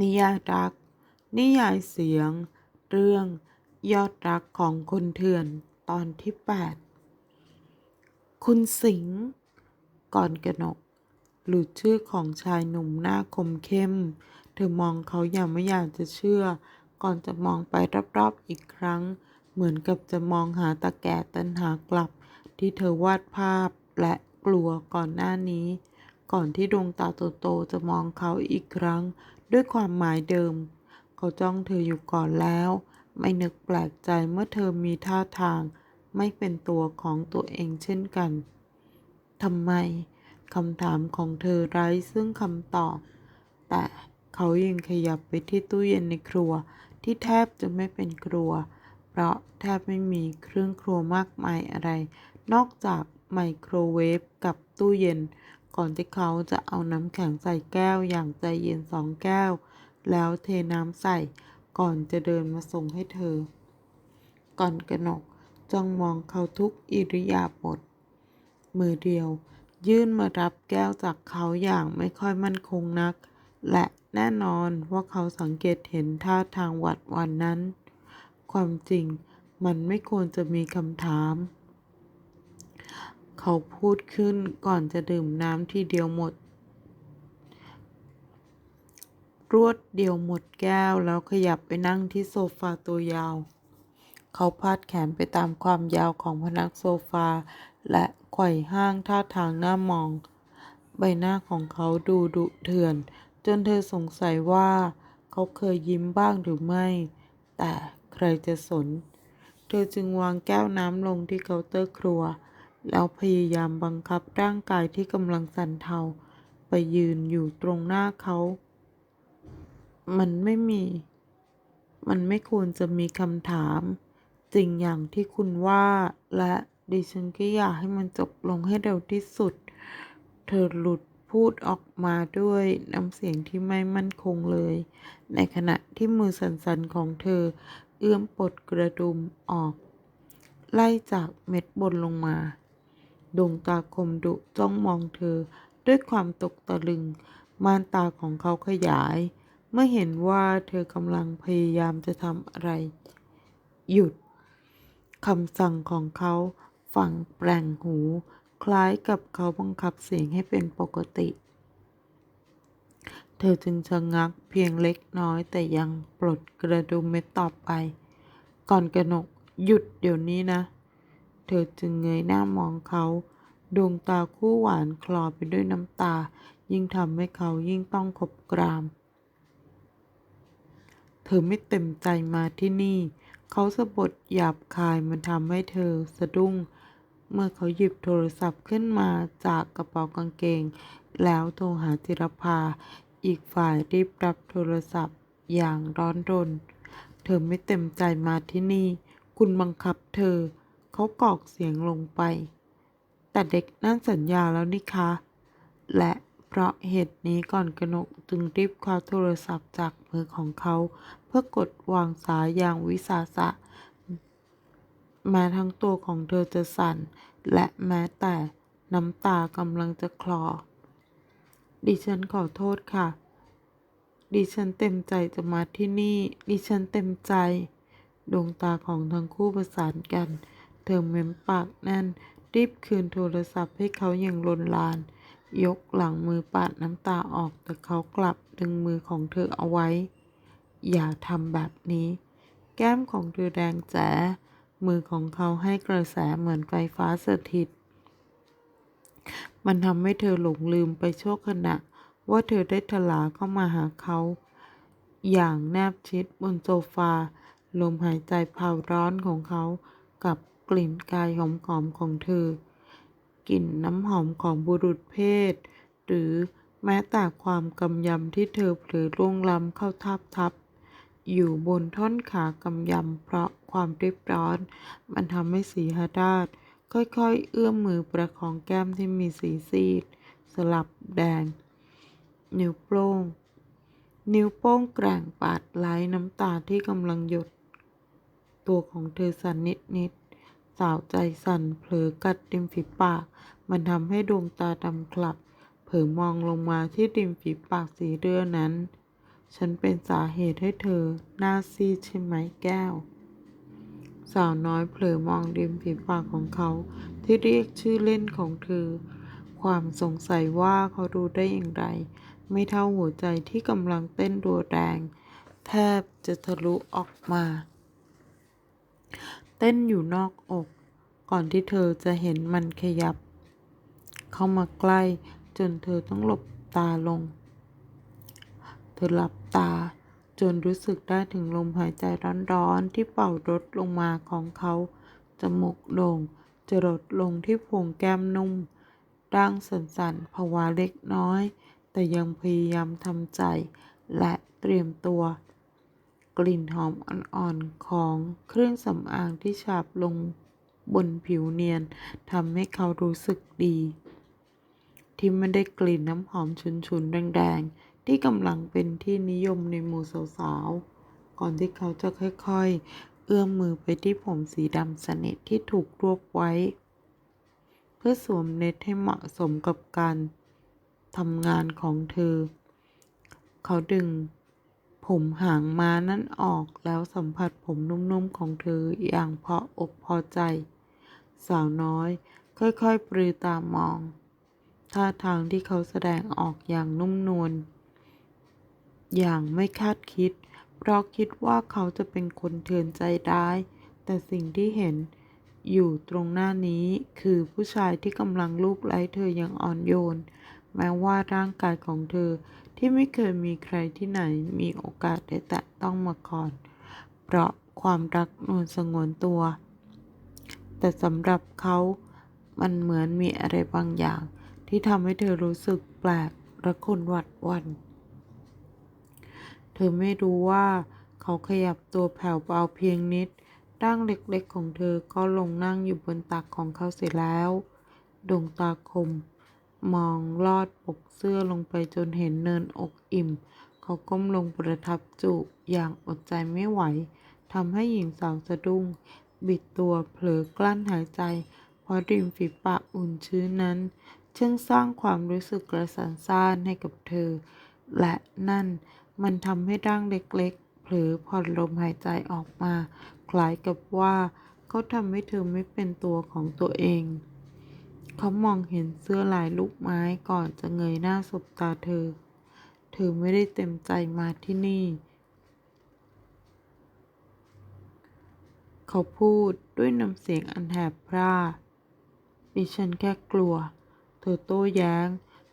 นิยายรัก นิยายเสียง เรื่อง ยอดรักของคนเถื่อนตอนที่ 8 คุณสิงห์ก่อนกนก หลุดชื่อของชายหนุ่มหน้าคมเข้ม เธอมองเขาอย่างไม่อยากจะเชื่อ ก่อนจะมองไปรอบๆอีกครั้ง เหมือนกับจะมองหาตะแก่ตันหากลับ ที่เธอวาดภาพและกลัวก่อนหน้านี้ ก่อนที่ดวงตาโตๆจะมองเขาอีกครั้ง ด้วยความหมายเดิม เขาจ้องเธออยู่ก่อนแล้ว ไม่นึกแปลกใจเมื่อเธอมีท่าทาง ไม่เป็นตัวของตัวเองเช่นกันทำไมคำถามของเธอไร้ซึ่งคำตอบ แต่เขายังขยับไปที่ตู้เย็นในครัวที่แทบจะไม่เป็นครัว เพราะแทบไม่มีเครื่องครัวมากมายอะไร นอกจากไมโครเวฟกับตู้เย็น ก่อนที่เขาจะเอาน้ำแข็งใส่แก้วอย่างใจเย็นสองแก้ว แล้วเทน้ำใส่ก่อนจะเดินมาส่งให้เธอ ก่อนกนกจ้องมองเขาทุกอิริยาบถมือเดียว ยื่นมารับแก้วจากเขาอย่างไม่ค่อยมั่นคงนัก และแน่นอนว่าเขาสังเกตเห็นท่าทางหวัดวันนั้น ความจริงมันไม่ควรจะมีคำถาม เขาพูดขึ้นก่อนจะดื่มน้ำทีเดียวหมด รวดเดียวหมดแก้วแล้วขยับไปนั่งที่โซฟาตัวยาว เขาพาดแขนไปตามความยาวของพนักโซฟา และไขว่ห้างท่าทางหน่ามอง ใบหน้าของเขาดูดุเถื่อน จนเธอสงสัยว่า เขาเคยยิ้มบ้างหรือไม่ แต่ใครจะสน เธอจึงวางแก้วน้ำลงที่เคาน์เตอร์ครัว แล้วพยายามบังคับร่างกายที่กำลังสั่นเทาไปยืนอยู่ตรงหน้าเขา มันไม่มี มันไม่ควรจะมีคำถามจริงอย่างที่คุณว่า และดิฉันก็อยากให้มันจบลงให้เร็วที่สุด เธอหลุดพูดออกมาด้วยน้ำเสียงที่ไม่มั่นคงเลย ในขณะที่มือสั่นๆของเธอ เอื้อมปลดกระดุมออก ไล่จากเม็ดบนลงมา ดวงตาคมดุจ้องมองเธอด้วยความตกตะลึง ม่านตาของเขาขยาย เมื่อเห็นว่าเธอกำลังพยายามจะทำอะไร หยุดคำสั่งของเขาฟังแปลงหู คล้ายกับเขาบังคับเสียงให้เป็นปกติ เธอจึงชะงักเพียงเล็กน้อยแต่ยังปลดกระดุมเม็ดต่อไป ก่อนกระหนกหยุดเดี๋ยวนี้นะ เธอจึงเงยหน้ามองเขาดวงตาคู่หวานคลอไปด้วยน้ำตา ยิ่งทำให้เขายิ่งต้องขบกราม เธอไม่เต็มใจมาที่นี่ เขาสะบดหยาบคายมันทำให้เธอสะดุ้ง เมื่อเขาหยิบโทรศัพท์ขึ้นมาจากกระเป๋ากางเกง แล้วโทรหาจิรภา อีกฝ่ายรีบรับโทรศัพท์อย่างร้อนรน เธอไม่เต็มใจมาที่นี่ คุณบังคับเธอ เขากรอกเสียงลงไป แต่เด็กนั่นสัญญาแล้วนี่คะ และเพราะเหตุนี้ก่อนกนกจึงรีบคว้าโทรศัพท์จากมือของเขา เพื่อกดวางสายอย่างวิสาสะแม้ทั้งตัวของเธอจะสั่น และแม้แต่น้ำตากำลังจะคลอ ดิฉันขอโทษค่ะ ดิฉันเต็มใจจะมาที่นี่ ดิฉันเต็มใจ ดวงตาของทั้งคู่ประสานกัน เธอเม้มปากแน่น รีบคืนโทรศัพท์ให้เขาอย่างลนลาน ยกหลังมือปาดน้ำตาออกแต่เขากลับดึงมือของเธอเอาไว้ อย่าทำแบบนี้ แก้มของเธอแดงแจ๋มือของเขาให้กระแสเหมือนไฟฟ้าสถิต มันทำให้เธอหลงลืมไปชั่วขณะ ว่าเธอได้ถลาเข้ามาหาเขา อย่างแนบชิดบนโซฟา ลมหายใจเผาร้อนของเขากับ กลิ่นกายหอมๆของเธอ กลิ่นน้ำหอมของบุรุษเพศ หรือแม้แต่ความกำยำที่เธอเผลอล่วงล้ำเข้าทับทับ อยู่บนท่อนขากำยำเพราะความรีบร้อน มันทำให้สีหราชค่อยๆ เอื้อมมือประคองแก้มที่มีสีซีด สลับแดง นิ้วโป้ง นิ้วโป้งแกร่งปาดไหลน้ำตาที่กำลังหยด ตัวของเธอสั่นนิดๆ สาวใจสั่นเผลอกัดริมฝีปาก มันทำให้ดวงตาดำคลับ เผลอมองลงมาที่ริมฝีปากสีเรือนั้น ฉันเป็นสาเหตุให้เธอหน้าซีดใช่ไหมแก้ว สาวน้อยเผลอมองริมฝีปากของเขา ที่เรียกชื่อเล่นของเธอ ความสงสัยว่าเขารู้ได้อย่างไร ไม่เท่าหัวใจที่กำลังเต้นรัวแรง แทบจะทะลุออกมา เต้นอยู่นอกอก ก่อนที่เธอจะเห็นมันขยับ เข้ามาใกล้จนเธอต้องหลบตาลง เธอหลับตาจนรู้สึกได้ถึงลมหายใจร้อนๆที่เป่ารดลงมาของเขาจมูกโด่งจะรดลงที่โพรงแก้มนุ่มร่างสั่นๆภาวะเล็กน้อย แต่ยังพยายามทำใจ และเตรียมตัว กลิ่นหอมอ่อนๆของเครื่องสำอางที่ฉาบลงบนผิวเนียนทำให้เขารู้สึกดี ที่ไม่ได้กลิ่นน้ำหอมฉุนๆแรงๆ ที่กำลังเป็นที่นิยมในหมู่สาวๆ ก่อนที่เขาจะค่อยๆ เอื้อมมือไปที่ผมสีดำสนิทที่ถูกรวบไว้ เพื่อสวมเน็ตให้เหมาะสมกับการทำงานของเธอ เขาดึง ผมหางม้านั่นออกแล้วสัมผัสผมนุ่มๆของเธออย่างพออกพอใจ สาวน้อย ค่อยๆปรือตามอง ท่าทางที่เขาแสดงออกอย่างนุ่มนวลอย่างไม่คาดคิด เพราะคิดว่าเขาจะเป็นคนเถื่อนใจร้าย แต่สิ่งที่เห็นอยู่ตรงหน้านี้คือผู้ชายที่กำลังลูบไล้เธออย่างอ่อนโยน แม้ว่าร่างกายของเธอ ที่ไม่เคยมีใครที่ไหนมีโอกาสได้แตะต้องมาก่อน เพราะความรักนวลสงวนตัว แต่สำหรับเขา มันเหมือนมีอะไรบางอย่าง ที่ทำให้เธอรู้สึกแปลกและคนหวัดวัน เธอไม่รู้ว่าเขาขยับตัวแผ่วเบาเพียงนิด ร่างเล็กๆของเธอก็ลงนั่งอยู่บนตักของเขาเสร็จแล้ว ดวงตาคม มองลอดปกเสื้อลงไปจนเห็นเนินอกอิ่ม เขาก้มลงประทับจูบอย่างอดใจไม่ไหวทำให้หญิงสาวสะดุ้ง บิดตัวเผลอกลั้นหายใจ เพราะริมฝีปากอุ่นชื้นนั้นช่างสร้างความรู้สึกกระสันซ่านให้กับเธอ และนั่นมันทำให้ร่างเล็กๆ เผลอผ่อนลมหายใจออกมา คล้ายกับว่า เขาทำให้เธอไม่เป็นตัวของตัวเอง เขามองเห็นเสื้อลายลูกไม้ก่อนจะเงยหน้าสบตาเธอ เธอไม่ได้เต็มใจมาที่นี่ เขาพูดด้วยน้ำเสียงอันแหบพร่าดิฉันแค่กลัว เธอโต้แย้ง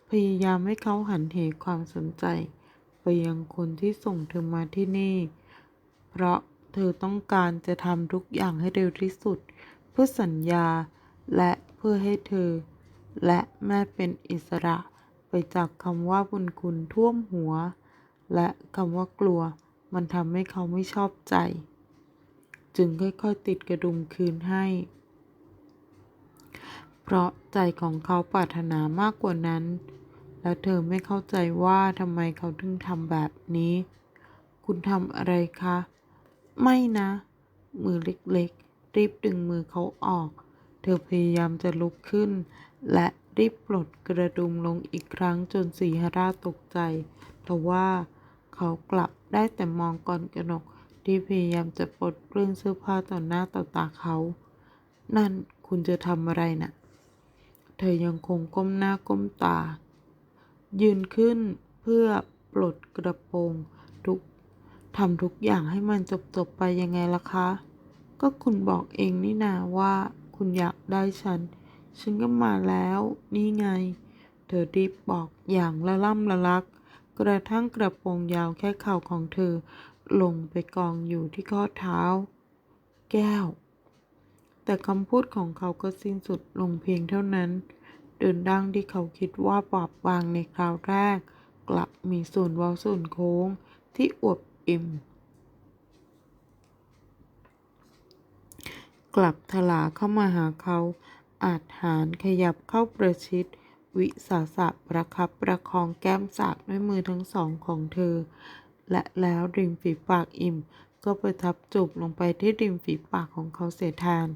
พยายามให้เขาหันเหความสนใจ ไปยังคนที่ส่งเธอมาที่นี่ เพราะเธอต้องการจะทำทุกอย่างให้เร็วที่สุด เพื่อสัญญาและ พื่อให้เธอ และแม่เป็นอิสระไปจากคำว่าบุญคุณท่วมหัว และคำว่ากลัว มันทำให้เขาไม่ชอบใจ จึงค่อยๆติดกระดุมคืนให้ เพราะใจของเขาปรารถนามากกว่านั้น และเธอไม่เข้าใจว่าทำไมเขาถึงทำแบบนี้ คุณทำอะไรคะ ไม่นะ มือเล็กๆ รีบดึงมือเขาออก เธอพยายามจะลุกขึ้น และรีบปลดกระดุมลงอีกครั้งจนสีหราตกใจทว่าเขากลับได้แต่มองก่อนกนกที่พยายามจะปลดเรื่องเสื้อผ้าต่อหน้าต่อตาเขา นั่นคุณจะทำอะไรนะ่ะ เธอยังคงก้มหน้าก้มตา ยืนขึ้นเพื่อปลดกระโปรงทุกทำทุกอย่างให้มันจบๆไปยังไงล่ะคะ ก็คุณบอกเองนี่นาว่า คุณอยากได้ฉัน ฉันก็มาแล้ว นี่ไง เธอรีบบอกอย่างละล่ำละลัก กระทั่งกระโปรงยาวแค่เข่าของเธอ ลงไปกองอยู่ที่ข้อเท้า แก้ว แต่คำพูดของเขาก็สิ้นสุดลงเพียงเท่านั้น เดินดังที่เขาคิดว่าปราบบางในคราวแรก กลับมีส่วนเว้าส่วนโค้งที่อวบอิ่ม กลับทลาเข้ามาหาเขา อาจหารขยับเข้าประชิด วิสาสะประคับประคองแก้มสากด้วยมือทั้งสองของเธอ และแล้วริมฝีปากอิ่ม ก็ประทับจูบลงไปที่ริมฝีปากของเขาเสียแทน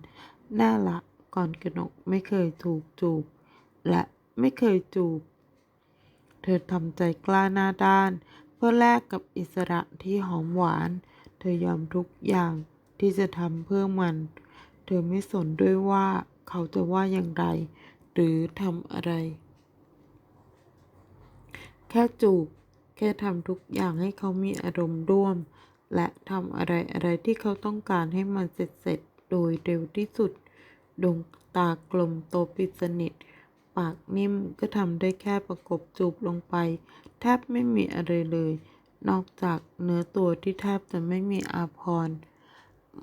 น่าละก่อนกนกไม่เคยถูกจูบ และไม่เคยจูบ เธอทำใจกล้าหน้าด้าน เพื่อแลกกับอิสระที่หอมหวาน เธอยอมทุกอย่างที่จะทำเพื่อมัน เธอไม่สนด้วยว่าเขาจะว่าอย่างไร หรือทำอะไร แค่จูบ แค่ทำทุกอย่างให้เขามีอารมณ์ร่วม และทำอะไรอะไรที่เขาต้องการให้มันเสร็จเสร็จๆโดยเร็วที่สุด ดวงตากลมโตปิดสนิท ปากนิ่มก็ทำได้แค่ประกบจูบลงไป แทบไม่มีอะไรเลย นอกจากเนื้อตัวที่แทบจะไม่มีอาภรณ์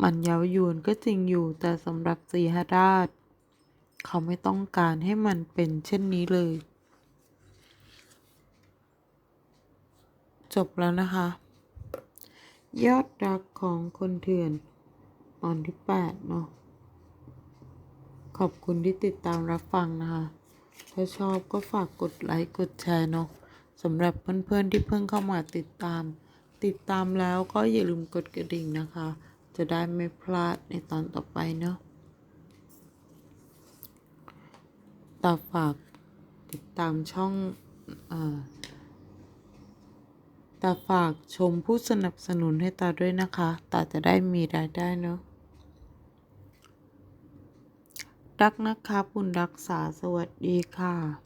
มันเย้ายวนก็จริงอยู่ แต่สำหรับสีหราช เขาไม่ต้องการให้มันเป็นเช่นนี้เลย จบแล้วนะคะ ยอดรักของคนเถื่อน ตอนที่แปดเนาะ ขอบคุณที่ติดตามรับฟังนะคะ ถ้าชอบก็ฝากกดไลค์กดแชร์เนาะสำหรับเพื่อนๆที่เพิ่งเข้ามาติดตาม ติดตามแล้วก็อย่าลืมกดกระดิ่งนะคะ จะได้ไม่พลาดในตอนต่อไปเนาะตาฝากติดตามช่องอตาฝากชมผู้สนับสนุนให้ตาด้วยนะคะ ตาจะได้มีรายได้เนาะ รักนะคะบุญรักษาสวัสดีค่ะ